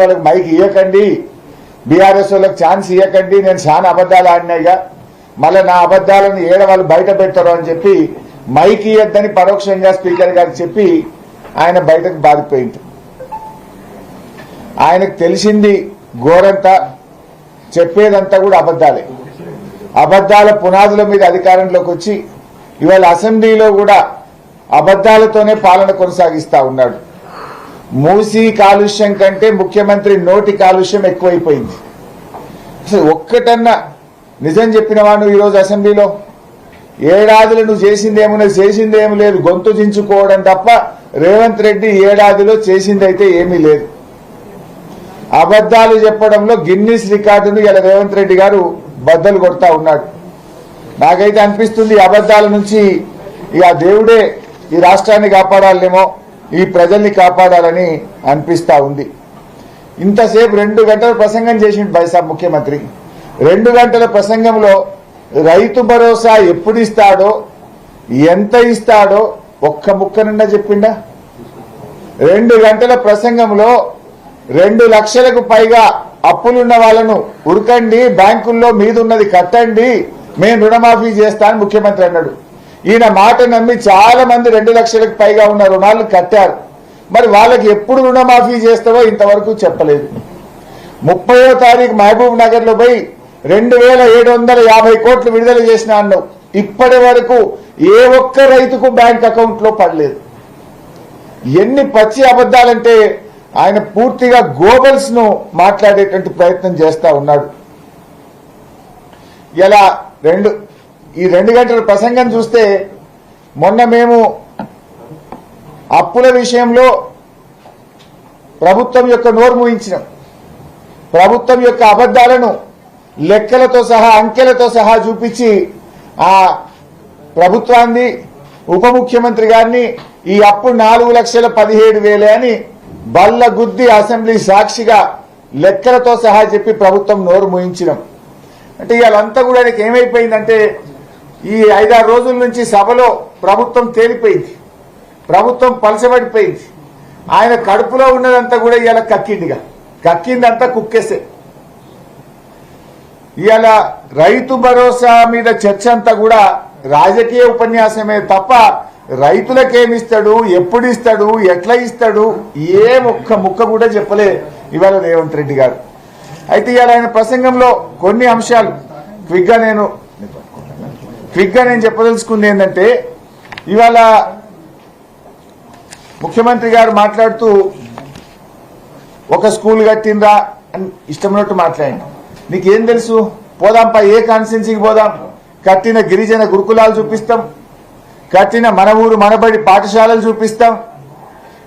వాళ్ళకి మైక్ ఇవ్వకండి బీఆర్ఎస్ వాళ్ళకి ఛాన్స్ ఇవ్వకండి నేను చాలా అబద్ధాలు ఆడినాయిగా మళ్ళీ నా అబద్ధాలను ఏడ వాళ్ళు బయట పెట్టరు అని చెప్పి మైక్ ఇవ్వద్దని పరోక్షంగా స్పీకర్ గారికి చెప్పి ఆయన బయటకు బాధిపోయింది ఆయనకు తెలిసింది ఘోరంత చెప్పేదంతా కూడా అబద్ధాలే. అబద్ధాల పునాదుల మీద అధికారంలోకి వచ్చి ఇవాళ అసెంబ్లీలో కూడా అబద్ధాలతోనే పాలన కొనసాగిస్తా ఉన్నాడు. మూసి కాలుష్యం కంటే ముఖ్యమంత్రి నోటి కాలుష్యం ఎక్కువైపోయింది. అసలు ఒక్కటన్నా నిజం చెప్పినవా నువ్వు ఈరోజు అసెంబ్లీలో ఏడాదిలో నువ్వు చేసిందేమున్నా చేసిందేం లేదు గొంతు దించుకోవడం తప్ప రేవంత్ రెడ్డి ఏడాదిలో చేసిందైతే ఏమీ లేదు. అబద్ధాలు చెప్పడంలో గిన్నీస్ రికార్డును ఇలా రేవంత్ రెడ్డి గారు బద్దలు కొడతా ఉన్నాడు. నాకైతే అనిపిస్తుంది అబద్దాల అబద్ధాల నుంచి ఇక దేవుడే ఈ రాష్ట్రాన్ని కాపాడాలేమో. ఈ ప్రజల్ని కాపాడాలని అనిపిస్తా ఉంది. ఇంతసేపు రెండు గంటల ప్రసంగం చేసిండు బైసాబ్ ముఖ్యమంత్రి. రెండు గంటల ప్రసంగంలో రైతు భరోసా ఎప్పుడు ఇస్తాడో ఎంత ఇస్తాడో ఒక్క ముక్క నిండా చెప్పిండా? రెండు గంటల ప్రసంగంలో రెండు లక్షలకు పైగా అప్పులున్న వాళ్ళను ఉరకండి బ్యాంకుల్లో మీదున్నది కట్టండి మేము రుణమాఫీ చేస్తా అని ముఖ్యమంత్రి అన్నాడు. ఈయన మాట నమ్మి చాలా మంది రెండు లక్షలకు పైగా ఉన్న రుణాలు కట్టారు. మరి వాళ్ళకి ఎప్పుడు రుణమాఫీ చేస్తావో ఇంతవరకు చెప్పలేదు. ముప్పయో తారీఖు మహబూబ్ నగర్లో పోయి రెండు వేల ఏడు వందల యాభై కోట్లు విడుదల చేసిన అన్నావు ఇప్పటి వరకు ఏ ఒక్క రైతుకు బ్యాంక్ అకౌంట్లో పడలేదు. ఎన్ని పచ్చి అబద్ధాలంటే ఆయన పూర్తిగా గోబల్స్ను మాట్లాడేటువంటి ప్రయత్నం చేస్తా ఉన్నాడు. ఇలా రెండు ఈ రెండు గంటల ప్రసంగం చూస్తే మొన్న మేము అప్పుల విషయంలో ప్రభుత్వం యొక్క నోరు మూయించినాం. ప్రభుత్వం యొక్క అబద్ధాలను లెక్కలతో సహా అంకెలతో సహా చూపించి ఆ ప్రభుత్వాన్ని ఉప ముఖ్యమంత్రి గారిని ఈ అప్పు నాలుగు లక్షల పదిహేడు వేలే అని బల్ల గుద్ది అసెంబ్లీ సాక్షిగా లెక్కలతో సహా చెప్పి ప్రభుత్వం నోరు మూయించినాం. అంటే ఇవాళంతా కూడా ఆయనకి ఏమైపోయిందంటే ఈ ఐదారు రోజుల నుంచి సభలో ప్రభుత్వం తేలిపోయింది. ప్రభుత్వం పలసబడిపోయింది ఆయన కడుపులో ఉన్నదంతా కూడా ఇవాళ కక్కిందిగా. కక్కిందంతా కుక్కేసే. ఇవాళ రైతు భరోసా మీద చర్చ అంతా కూడా రాజకీయ ఉపన్యాసమే తప్ప రైతులకేమిస్తాడు ఎప్పుడు ఇస్తాడు ఎట్లా ఇస్తాడు ఏ ఒక్క ముక్క కూడా చెప్పలే ఇవాళ రేవంత్ రెడ్డి గారు. అయితే ఇవాళ ఆయన ప్రసంగంలో కొన్ని అంశాలు క్విక్గా నేను క్విక్గా నేను చెప్పదలుచుకుంది ఏంటంటే ఇవాళ ముఖ్యమంత్రి గారు మాట్లాడుతూ ఒక స్కూల్ కట్టిందా అని ఇష్టమైనట్టు మాట్లాడి నీకేం తెలుసు? పోదాంపా ఏ కాన్స్టిట్యున్సీకి పోదాం? కట్టిన గిరిజన గురుకులాలు చూపిస్తాం. కట్టిన మన ఊరు మనబడి పాఠశాలలు చూపిస్తాం.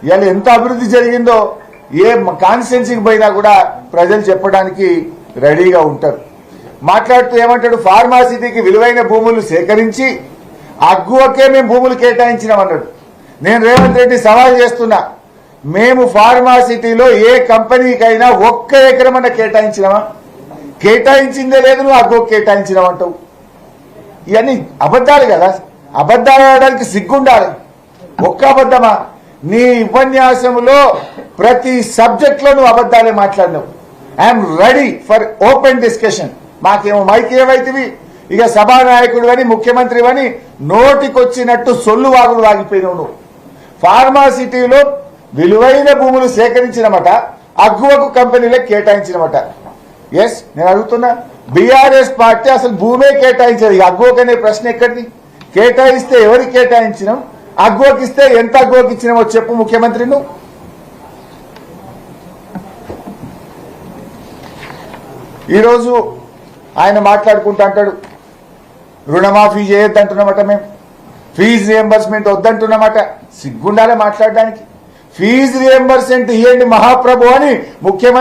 ఇవాళ ఎంత అభివృద్ధి జరిగిందో ఏ కాన్స్టిట్యున్సీకి పోయినా కూడా ప్రజలు చెప్పడానికి రెడీగా ఉంటారు. మాట్లాడుతూ ఏమంటాడు? ఫార్మాసిటీకి విలువైన భూములు సేకరించి అగ్గువకే మేము భూములు కేటాయించినామన్నాడు. నేను రేవంత్ రెడ్డి సవాల్ చేస్తున్నా. మేము ఫార్మాసిటీలో ఏ కంపెనీకైనా ఒక్క ఎకరమన్నా కేటాయించినామా? కేటాయించిందే లేదు నువ్వు అగ్గో కేటాయించినావంటావు ఇవన్నీ అబద్ధాలు కదా. అబద్ధాలు ఆడడానికి సిగ్గుండాలి. ఒక్క అబద్ధమా? నీ ఉపన్యాసంలో ప్రతి సబ్జెక్ట్లో నువ్వు అబద్ధాలే మాట్లాడినావు. I'm ready for open discussion మాకేమో మైక్ ఇక సభానాయకుడు అని ముఖ్యమంత్రి అని నోటికొచ్చినట్టు సొల్లు వాగుడు వాగిపోయినావు నువ్వు. ఫార్మాసిటీలో విలువైన భూములు సేకరించినమట అగ్గువకు కంపెనీలకు కేటాయించినమట. ఎస్ నేను అడుగుతున్నా బీఆర్ఎస్ పార్టీ అసలు భూమే కేటాయించదు. ఈ అగ్గువకు అనే ప్రశ్న ఎక్కడిది? కేటాయిస్తే ఎవరికి కేటాయించినాం? అగ్గువకి ఇస్తే ఎంత అగ్గువకి ఇచ్చినామో చెప్పు ముఖ్యమంత్రి నువ్వు. ఈరోజు ఆయన మాట్లాడుకుంటా అంటాడు రుణమాఫీ చేయొద్దంటున్నామట మేము. ఫీజు రియంబర్స్మెంట్ వద్దంటున్నామట. సిగ్గుండాలే మాట్లాడడానికి. ఫీజు రియంబర్స్మెంట్ ఇవ్వండి మహాప్రభు అని ముఖ్యమంత్రి